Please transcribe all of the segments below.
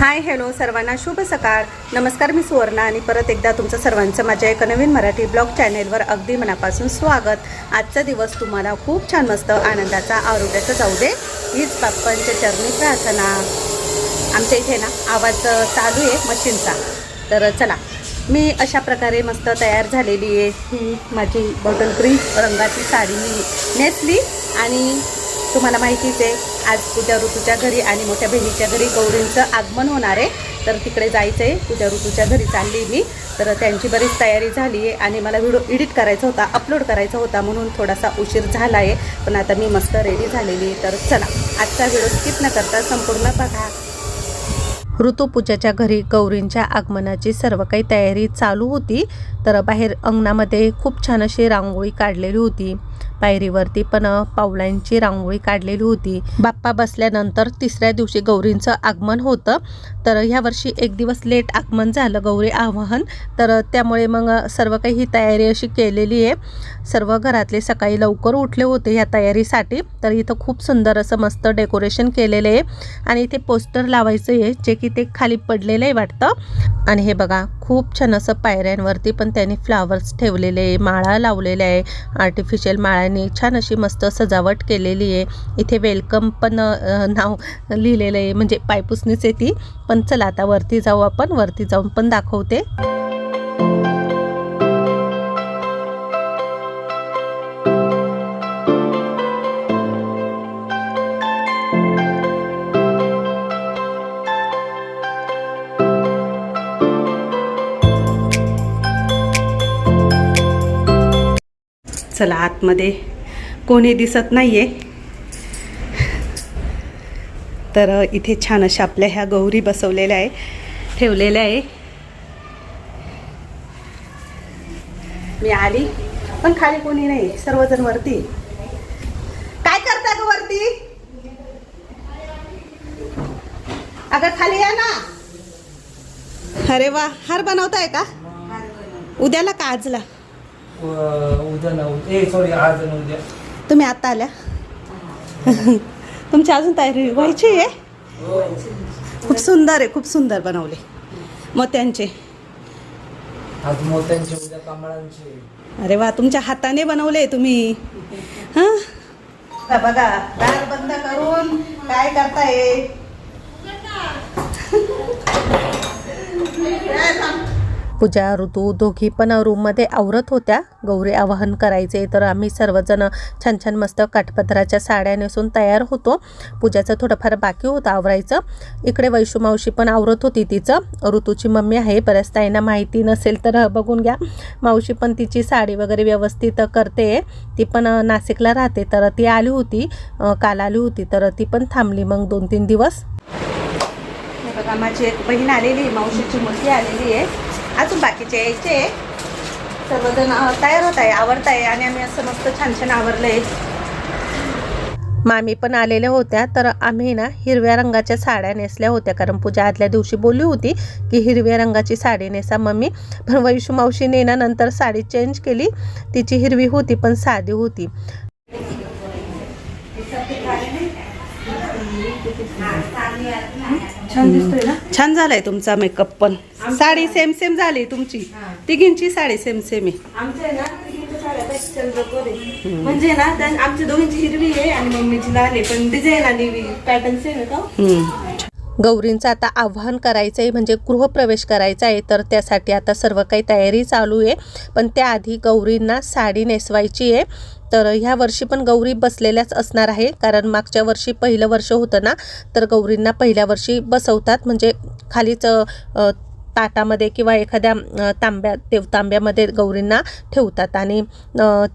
Hi hello सर्वांना शुभ सकाळ. नमस्कार मी सुवर्णा आणि परत एकदा तुमचं सर्वांचं माझ्या एका नवीन मराठी ब्लॉग चॅनेलवर अगदी मनापासून स्वागत. आजचा दिवस तुम्हाला खूप छान मस्त आनंदाचा आरोग्याचा जाऊ दे. हीच बाप्पांच्या चरणी प्रार्थना. आमच्या इथे ना आवाज चालू आहे मशीनचा. तर चला मी अशा प्रकारे मस्त तयार झालेली आहे. ही माझी बॉटल ग्रीन रंगाची साडी मी नेसली आणि तुम्हाला माहितीच आहे आज पूजा ऋतूच्या घरी आणि मोठ्या बहिणीच्या घरी गौरींचं आगमन होणार आहे. तर तिकडे जायचं आहे पूजा ऋतूच्या घरी चालली मी. तर त्यांची बरीच तयारी झाली आहे आणि मला व्हिडिओ एडिट करायचा होता अपलोड करायचा होता म्हणून थोडासा उशीर झाला आहे. पण आता मी मस्त रेडी झालेली आहे. तर चला आजचा व्हिडिओ स्किप न करता संपूर्ण बघा. ऋतुपूजाच्या घरी गौरींच्या आगमनाची सर्व काही तयारी चालू होती. तर बाहेर अंगणामध्ये खूप छान अशी रांगोळी काढलेली होती. पायरीवरती पण पावलांची रांगोळी काढलेली होती. बाप्पा बसल्यानंतर तिसऱ्या दिवशी गौरींचं आगमन होतं. तर ह्या वर्षी एक दिवस लेट आगमन झालं गौरी आवाहन. तर त्यामुळे मग सर्व काही ही तयारी अशी केलेली आहे. सर्व घरातले सकाळी लवकर उठले होते ह्या तयारीसाठी. तर इथं खूप सुंदर असं मस्त डेकोरेशन केलेलं आहे. आणि इथे पोस्टर लावायचं आहे जे की ते खाली पडलेलं आहे वाटतं. आणि हे बघा खूप छान असं पायऱ्यांवरती पण त्यांनी फ्लावर्स ठेवलेले आहे माळा लावलेल्या आहे. आर्टिफिशियल माळांनी छान अशी मस्त सजावट केलेली आहे. इथे वेलकम पण नाव लिहिलेलं आहे म्हणजे पायपुसणीच आहे ती. पण चला आता वरती जाऊ आपण वरती जाऊन पण दाखवते. चला आतमध्ये कोणी दिसत नाही आहे तर इथे छान अशा आपल्या ह्या गौरी बसवलेल्या आहे ठेवलेल्या आहे. मी आली. पण खाली कोणी नाही सर्वजण वरती. काय करता ग वरती? अगं खाली या ना. अरे वा हार बनवताय का? उद्याला का आजला? उद्या ना ए सॉरी आज उद्या. तुम्ही आता आल्या? तुमची अजून तयारी व्हायची आहे? खूप सुंदर आहे खूप सुंदर बनवले. मोत्यांचे. आज मोत्यांचे उद्या कमळांचे अरे वा तुमच्या हाताने बनवले तुम्ही. हां? बघा दार बंद करून काय करताय? पूजा ऋतू दोघी पण रूममध्ये आवरत होत्या. गौरी आवाहन करायचे तर आम्ही सर्वजण छान छान मस्त काठपत्राच्या साड्या नेसून तयार होतो. पूजाचं थोडंफार बाकी होतं आवरायचं. इकडे वैशू मावशी पण आवरत होती तिचं. ऋतूची मम्मी आहे बऱ्याच ताईंना माहिती नसेल तर बघून घ्या. मावशी पण तिची साडी वगैरे व्यवस्थित करते. ती पण नाशिकला राहते तर ती आली होती. काल आली होती तर ती पण थांबली मग दोन तीन दिवस बघा माझी एक बहीण आलेली आहे, मावशीची मुलगी आलेली आहे. अजून बाकीचे यायचे. सर्वजण तयार होत आहे आवडत आहे आणि आम्ही असं मस्त छान छान आवरलंय मामी पण आलेल्या होत्या तर आम्ही ना हिरव्या रंगाच्या साड्या नेसल्या होत्या कारण पूजा आदल्या दिवशी बोलली होती की हिरव्या रंगाची साडी नेसा मम्मी. पण वैशू मावशी नंतर साडी चेंज केली. तिची हिरवी होती पण साधी होती. छान दिसतोय ना? छान झालाय तुमचा मेकअप पण. साडी सेम सेम झाली तुमची. तिघींची साडी सेम सेम आहे. आमच्या आहे ना तिघींच्या साड्या त्या चंद्रकोर आहे म्हणजे ना त्या आमच्या दोघींची हिरवी आहे आणि मम्मीची लाल आहे पण डिझाईन आणि पॅटर्न सेम आहे का हम्म. गौरींचं आता आव्हान करायचं आहे म्हणजे गृहप्रवेश करायचा आहे तर त्यासाठी आता सर्व काही तयारी चालू आहे. पण त्याआधी गौरींना साडी नेसवायची आहे. तर ह्या वर्षी पण गौरी बसलेल्याच असणार आहे. कारण मागच्या वर्षी पहिलं वर्ष होतं ना तर गौरींना पहिल्या वर्षी बसवतात. म्हणजे खालीच ताटामध्ये किंवा एखाद्या तांब्या देव तांब्यामध्ये गौरींना ठेवतात. आणि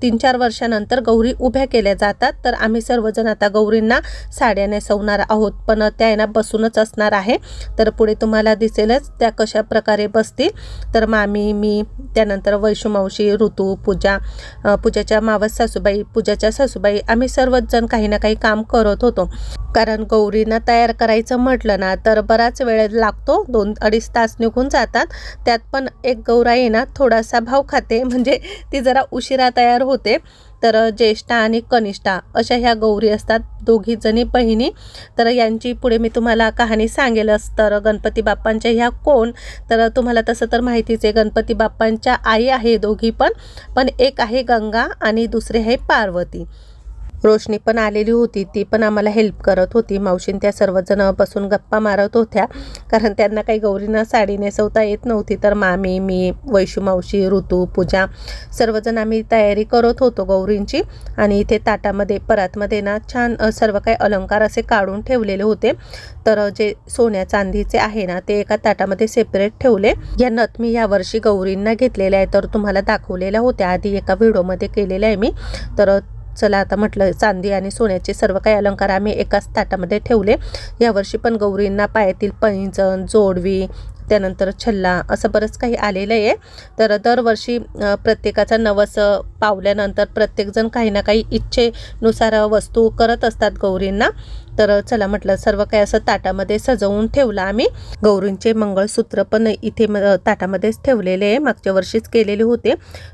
तीन चार वर्षानंतर गौरी उभ्या केल्या जातात. तर आम्ही सर्वजण आता गौरींना साड्या नेसवणार आहोत. पण त्या यांना बसूनच असणार आहे. तर पुढे तुम्हाला दिसेलच त्या कशा प्रकारे बसतील. तर मामी मी त्यानंतर वैशुमावशी ऋतू पूजा पूजाच्या मावस सासूबाई पूजाच्या सासूबाई आम्ही सर्वच जण काही ना काही काम करत होतो. कारण गौरींना तयार करायचं म्हटलं ना तर बराच वेळ लागतो. दोन अडीच तास निघून जातात. त्यात पण एक गौराई ना थोडासा भाव खाते. म्हणजे ती जरा उशिरा तयार होते. तर ज्येष्ठा आणि कनिष्ठा अशा ह्या गौरी असतात दोघीजणी बहिणी. तर यांची पुढे मी तुम्हाला कहाणी सांगेलच. तर गणपती बाप्पांच्या ह्या कोण? तर तुम्हाला तसं तर माहितीच आहे गणपती बाप्पांच्या आई आहे दोघी पण. पण एक आहे गंगा आणि दुसरी आहे पार्वती. रोशनी पण आलेली होती. ती पण आम्हाला हेल्प करत होती. मावशीन त्या सर्वजण बसून गप्पा मारत होत्या. कारण त्यांना काही गौरींना साडी नेसवता येत नव्हती. तर मामी मी वैशू मावशी ऋतू पूजा सर्वजण आम्ही तयारी करत होतो गौरींची. आणि इथे ताटामध्ये परातमध्ये ना छान सर्व काही अलंकार असे काढून ठेवलेले होते. तर जे सोन्या चांदीचे आहे ना ते एका ताटामध्ये सेपरेट ठेवले. या नथ मी यावर्षी गौरींना घेतलेल्या आहे तर तुम्हाला दाखवलेल्या होत्या. आधी एका व्हिडिओमध्ये केलेल्या आहे मी. तर चला आता म्हटलं चांदी आणि सोन्याचे सर्व काही अलंकार आम्ही एकाच ताटामध्ये ठेवले. यावर्षी पण गौरींना पायातील पैंजण जोडवी त्यानंतर छल्ला असं बरंच काही आलेलं आहे. तर दरवर्षी प्रत्येकाचा नवस पावल्यानंतर प्रत्येकजण काही ना काही इच्छेनुसार वस्तू करत असतात गौरींना. तर चला म्हटलं सर्व काही असं ताटामध्ये सजवून ठेवलं आम्ही. गौरींचे मंगळसूत्र पण इथे ताटामध्येच ठेवलेले आहे. मागच्या वर्षीच केलेले होते.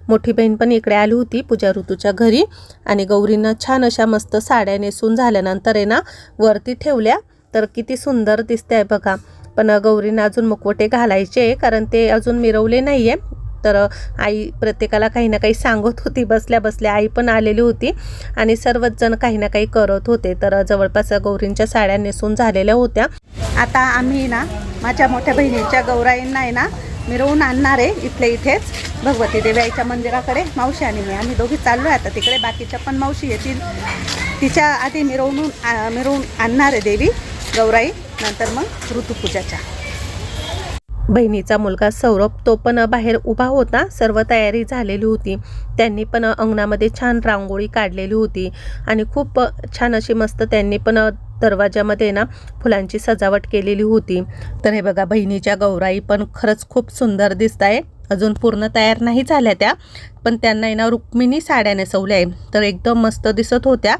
मोठी बहीण पण इकडे आली होती पूजा ऋतूच्या घरी. आणि गौरींना छान अशा मस्त साड्या नेसून झाल्यानंतर आहे ना वरती ठेवल्या. तर किती सुंदर दिसते आहे बघा. पण गौरींना अजून मुखवटे घालायचे आहे कारण ते अजून मिरवले नाही आहे तर आई प्रत्येकाला काही ना काही सांगत होती बसल्या बसल्या आई पण आलेली होती आणि सर्वच जण काही ना काही करत होते. तर जवळपास गौरींच्या साड्या नेसून झालेल्या होत्या. आता आम्ही ना माझ्या मोठ्या बहिणीच्या गौराईंना आहे ना मिरवून आणणार आहे इथले इथेच. भगवती देवी आईच्या मंदिराकडे मावशी आणि मी. आम्ही दोघी चाललो आहे आता तिकडे. बाकीच्या पण मावशी येतील. तिच्या आधी मिरवून आ- मिरवून आणणार आहे देवी गौराई. नंतर मग ऋतुपूजाच्या. बहिणीचा मुलगा सौरभ तो पण बाहेर उभा होता. सर्व तयारी झालेली होती. त्यांनी पण अंगणामध्ये छान रांगोळी काढलेली होती. आणि खूप छान अशी मस्त त्यांनी पण दरवाजामध्ये ना फुलांची सजावट केलेली होती. तर हे बघा बहिणीच्या गौराई पण खरंच खूप सुंदर दिसत आहे. अजून पूर्ण तयार नाही झाल्या त्या पण त्यांना आहे ना रुक्मिणी साड्या नेसवल्या आहे. तर एकदम मस्त दिसत होत्या.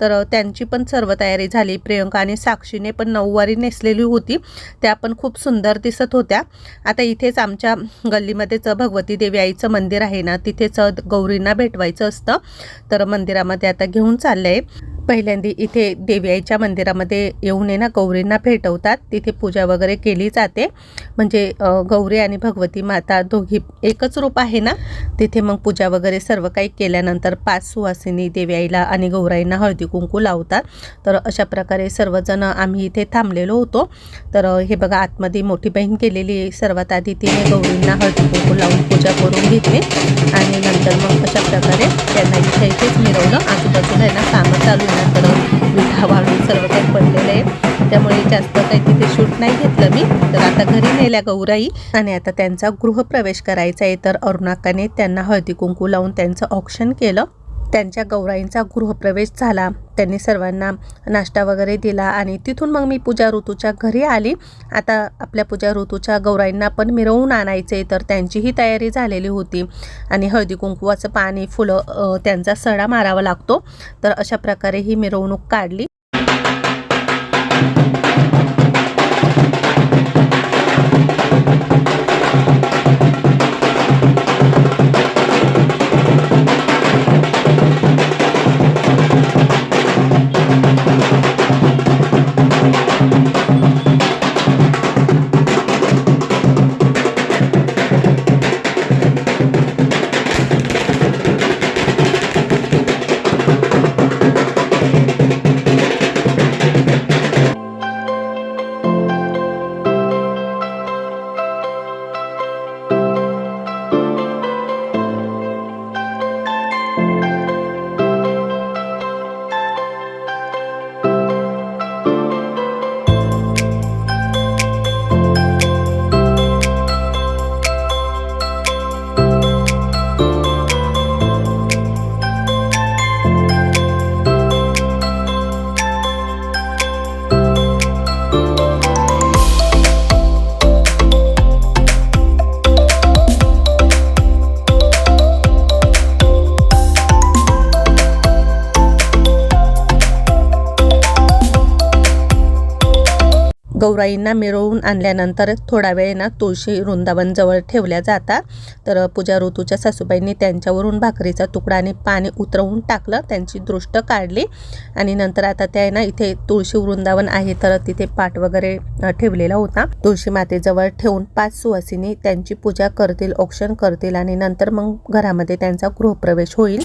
तर त्यांची पण सर्व तयारी झाली. प्रियंका आणि साक्षीने पण नऊवारी नेसलेली होती. त्या पण खूप सुंदर दिसत होत्या. आता इथेच आमच्या गल्लीमध्येच भगवती देवी आईचं मंदिर आहे ना तिथेच गौरींना भेटवायचं असतं. तर मंदिरामध्ये आता घेऊन चाललं आहे पहिल्यांदा इथे देवी आईच्या मंदिरामध्ये येऊन ना गौरींना भेटवतात. तिथे पूजा वगैरे केली जाते. म्हणजे गौरी आणि भगवती माता दोघी एकच रूप आहे ना? तिथे मग पूजा वगैरे सर्व काही केल्यानंतर पाच सुवासिनी देवी आईला आणि गौराईंना हळदी कुंकू लावतात. तर अशा प्रकारे सर्वजण आम्ही इथे थांबलेलो होतो. तर हे बघा आतमध्ये मोठी बहीण केलेली सर्वात आधी तिने गौरींना हळदी कुंकू लावून पूजा करून घेतली. आणि नंतर मग अशा प्रकारे त्यांना इथे इथेच मिरवलं. आजूबाजूला आहे ना कामं चालू आहे विटा वाळून सर्व काही पडलेलं आहे. त्यामुळे जास्त काही तिथे शूट नाही घेतलं मी. तर आता घरी नेल्या गौराई. आणि आता त्यांचा गृहप्रवेश करायचा आहे. तर अरुणाकाने त्यांना हळदी कुंकू लावून त्यांचं ऑप्शन केलं. त्यांच्या गौराईंचा गृहप्रवेश झाला. त्यांनी सर्वांना नाश्ता वगैरे दिला आणि तिथून मग मी पूजा ऋतूच्या घरी आली. आता आपल्या पूजा ऋतूच्या गौराईंना पण मिरवून आणायचे तर त्यांचीही तयारी झालेली होती. आणि हळदी कुंकवाचं पाणी फुलं त्यांचा सडा मारावा लागतो. तर अशा प्रकारे ही मिरवणूक काढली. गौराईंना मिरवून आणल्यानंतर थोडा वेळ ना तुळशी वृंदावनजवळ ठेवल्या जातात तर पूजा ऋतूच्या सासूबाईंनी त्यांच्यावरून भाकरीचा तुकडा आणि पाणी उतरवून टाकलं. त्यांची दृष्ट काढली आणि नंतर आता त्या आहे ना इथे तुळशी वृंदावन आहे तर तिथे पाठ वगैरे ठेवलेला होता. तुळशी मातेजवळ ठेवून पाच सुवासिनी त्यांची पूजा करतील औक्षण करतील आणि नंतर मग घरामध्ये त्यांचा गृहप्रवेश होईल.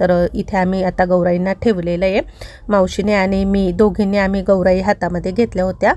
तर इथे आम्ही आता गौराईंना ठेवलेलं आहे. मावशीने आणि मी दोघींनी आम्ही गौराई हातामध्ये घेतल्या होत्या.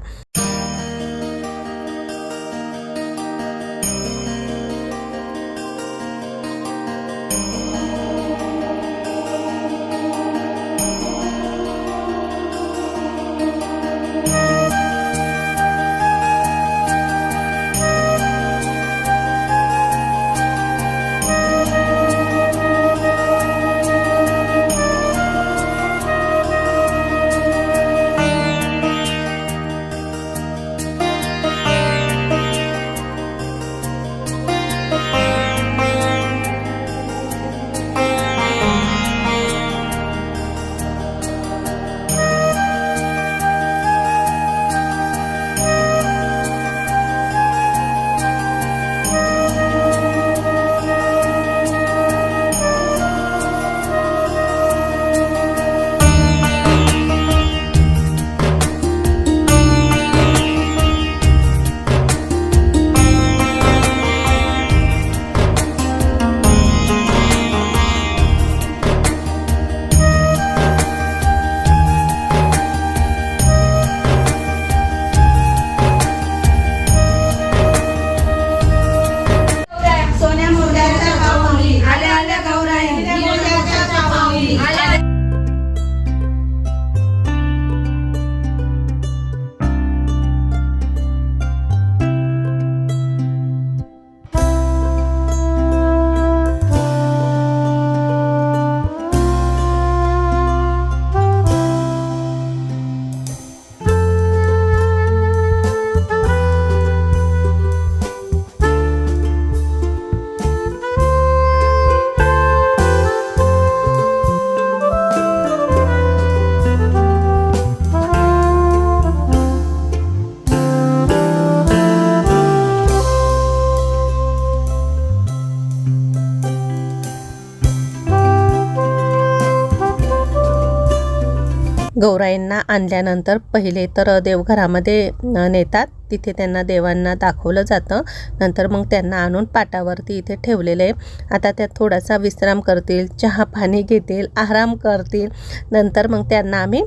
गौराईंना आणल्यानंतर पहिले तर देवघरामध्ये नेतात. तिथे त्यांना देवांना दाखवलं जातं. नंतर मग त्यांना आणून पाटावरती इथे ठेवलेलं. आहे आता त्या थोडासा विश्राम करतील चहा पाणी घेतील आराम करतील. नंतर मग त्यांना आम्ही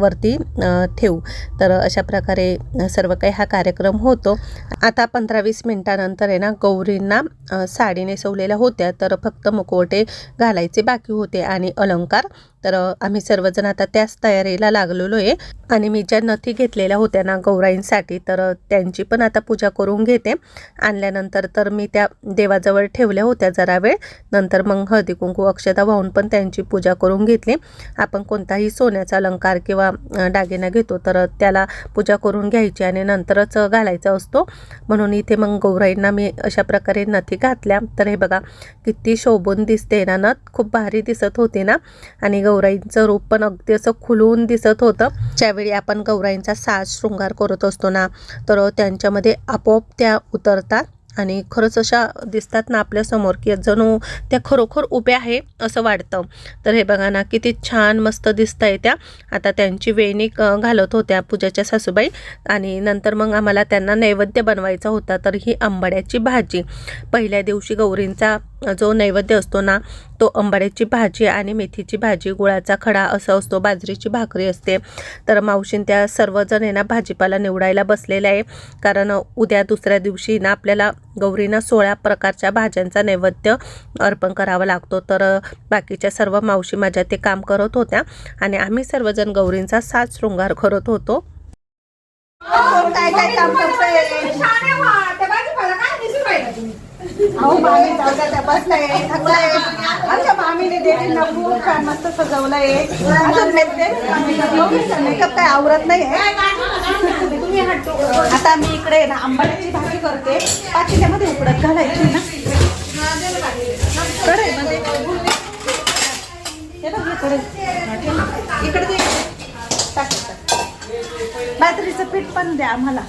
वरती ठेवू. तर अशा प्रकारे सर्व काही हा कार्यक्रम होतो. आता पंधरा वीस मिनटानंतर आहे ना गौरींना साडी नेसवलेल्या होत्या. तर फक्त मुखवटे घालायचे बाकी होते आणि अलंकार. तर आम्ही सर्वजण आता त्याच तयारीला लागलेलो आहे. आणि मी ज्या नथी घेतलेल्या होत्या ना गौराईंसाठी तर त्यांची पण आता पूजा करून घेते. आणल्यानंतर तर मी त्या देवाजवळ ठेवल्या होत्या जरा वेळ. नंतर मग हळदी कुंकू अक्षता वाहून पण त्यांची पूजा करून घेतली. आपण कोणताही सोन्याचा अलंकार किंवा दागिना घेतो तर त्याला पूजा करून घ्यायची आणि नंतरच घालायचा असतो. म्हणून इथे मग गौराईंना मी अशा प्रकारे नथी घातल्या. तर हे बघा किती शोभून दिसते ना नथ. खूप भारी दिसत होते ना. आणि गौराईंचं रूप पण अगदी असं खुलून दिसत होतं. ज्यावेळी आपण गौराईंचा साज शृंगार करत असतो ना तर त्यांच्यामध्ये आपोआप त्या उतरतात आणि खरंच अशा दिसतात ना आपल्यासमोर की जणू त्या खरोखर उभ्या आहे असं वाटतं. तर हे बघा ना किती छान मस्त दिसत आहे त्या. आता त्यांची वेणी घालत होत्या पूजाच्या सासूबाई आणि नंतर मग आम्हाला त्यांना नैवेद्य बनवायचा होता तर ही आंबाड्याची भाजी. पहिल्या दिवशी गौरींचा जो नैवेद्य असतो ना तो आंबाड्याची भाजी आणि मेथीची भाजी गुळाचा खडा असं असतो बाजरीची भाकरी असते. तर मावशीन त्या सर्वजण ना भाजीपाला निवडायला बसलेल्या आहे. कारण उद्या दुसऱ्या दिवशी ना आपल्याला गौरींना सोळा प्रकारच्या भाज्यांचा नैवेद्य अर्पण करावा लागतो. तर बाकीच्या सर्व मावशी माझ्या ते काम करत होत्या आणि आम्ही सर्वजण गौरींचा साज शृंगार करत होतो. काय काय काम करतोय. अहो मामी जाऊ द्या, त्या बसलाय थकलाय आमच्या मामीने देवींना खूप छान मस्त सजवलंय. अजून मेकअप काय आवरत नाही आता मी इकडे ना आंबाड्याची भाजी करते. पातेल्यामध्ये उकडत घालायची ना. कढईमध्ये हे बघ इकडे इकडे दे. टाक, बाजरीचं पीठ पण द्या आम्हाला.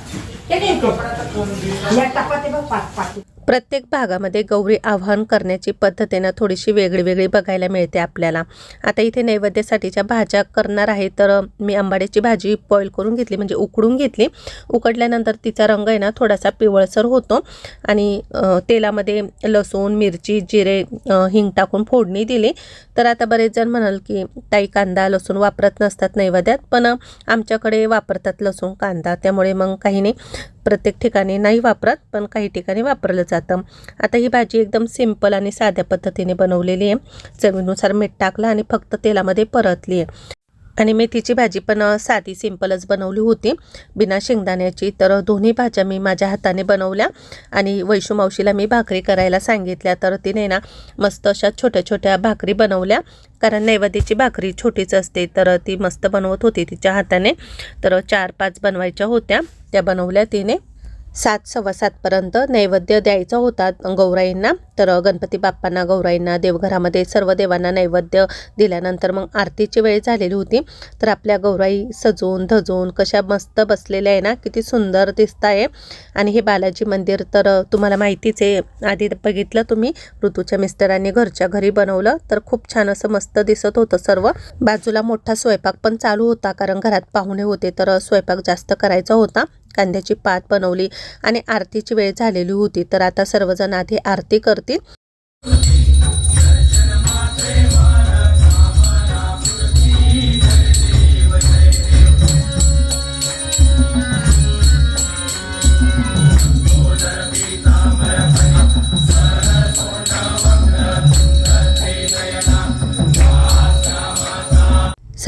प्रत्येक भागामध्ये गौरी आवाहन करण्याची पद्धतीनं थोडीशी वेगळी वेगळी बघायला मिळते आपल्याला. आता इथे नैवेद्यासाठीच्या भाज्या करणार आहे तर मी आंबाड्याची भाजी बॉईल करून घेतली म्हणजे उकडून घेतली. उकडल्यानंतर तिचा रंग आहे ना थोडासा पिवळसर होतो. आणि तेलामध्ये लसूण मिरची जिरे हिंग टाकून फोडणी दिली. तर आता बरेच जण म्हणाल की ताई कांदा लसूण वापरत नसतात नैवेद्यात. पण आमच्याकडे वापरतात लसूण कांदा. त्यामुळे मग काही नाही. प्रत्येक ठिकाणी नाही वापरत पण काही ठिकाणी वापरलं जातं. आता ही भाजी एकदम सिंपल आणि साध्या पद्धतीने बनवलेली आहे. चवीनुसार मीठ टाकलं आणि फक्त तेलामध्ये परतली आहे. आणि मेथीची भाजी पण साधी सिंपलच बनवली होती. बिना शेंगदाण्याची. तर दोन्ही भाज्या मी माझ्या हाताने बनवल्या आणि वैशू मावशीला मी भाकरी करायला सांगितल्या. तर तिने ना मस्त अशा छोट्या छोट्या भाकरी बनवल्या. कारण नैवेद्याची भाकरी छोटीच असते तर ती मस्त बनवत होती तिच्या हाताने. तर चार पाच बनवायच्या होत्या. त्या बनवल्या तिने. सात सव्वा सातपर्यंत नैवेद्य द्यायचा होता गौराईंना. तर गणपती बाप्पांना गौराईंना देवघरामध्ये सर्व देवांना नैवेद्य दिल्यानंतर मग आरतीची वेळ झालेली होती. तर आपल्या गौराई सजून धजून कशा मस्त बसलेल्या आहे ना किती सुंदर दिसत आहे. आणि हे बालाजी मंदिर तर तुम्हाला माहितीच आहे. आधी बघितलं तुम्ही ऋतूच्या मिस्टरांनी घरच्या घरी बनवलं. तर खूप छान असं मस्त दिसत होतं सर्व. बाजूला मोठा स्वयंपाक पण चालू होता कारण घरात पाहुणे होते तर स्वयंपाक जास्त करायचा होता. कांद्याची पात बनवली आणि आरतीची वेळ झालेली होती. तर आता सर्वजण आधी आरती करतील.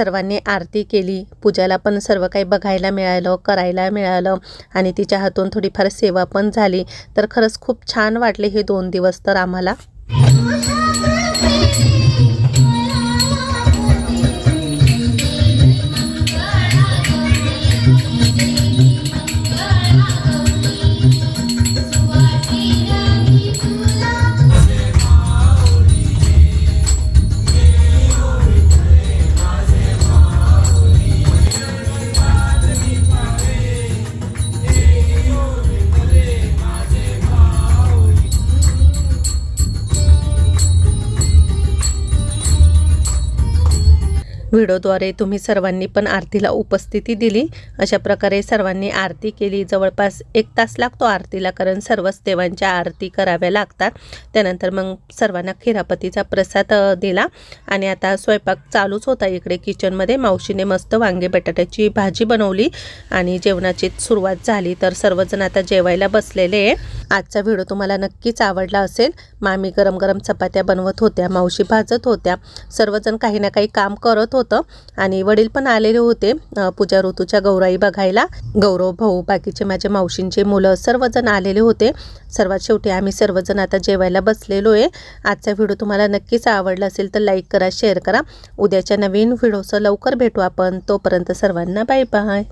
सर्वांनी आरती केली. पूजाला पण सर्व काही बघायला मिळालं करायला मिळालं आणि तिच्या हातून थोडीफार सेवा पण झाली. तर खरंच खूप छान वाटले हे दोन दिवस तर आम्हाला. व्हिडिओद्वारे तुम्ही सर्वांनी पण आरतीला उपस्थिती दिली. अशा प्रकारे सर्वांनी आरती केली. जवळपास एक तास लागतो आरतीला कारण सर्वच देवांच्या आरती कराव्या लागतात. त्यानंतर मग सर्वांना खिरापतीचा प्रसाद दिला. आणि आता स्वयंपाक चालूच होता इकडे किचनमध्ये. मावशीने मस्त वांगे बटाट्याची भाजी बनवली आणि जेवणाची सुरुवात झाली. तर सर्वजण आता जेवायला बसलेले आहे. आजचा व्हिडिओ तुम्हाला नक्कीच आवडला असेल. मामी गरम गरम चपात्या बनवत होत्या मावशी भाजत होत्या. सर्वजण काही ना काही काम करत होतं. आणि वडील पण आलेले होते पूजा ऋतूच्या गौराई बघायला. गौरव भाऊ बाकीचे माझ्या मावशींचे मुलं सर्वजण आलेले होते. सर्वात शेवटी आम्ही सर्वजण आता जेवायला बसलेलो आहे आजचा व्हिडिओ तुम्हाला नक्कीच आवडला असेल तर लाईक करा शेअर करा. उद्याच्या नवीन व्हिडिओचं लवकर भेटू आपण. तोपर्यंत सर्वांना बाय बाय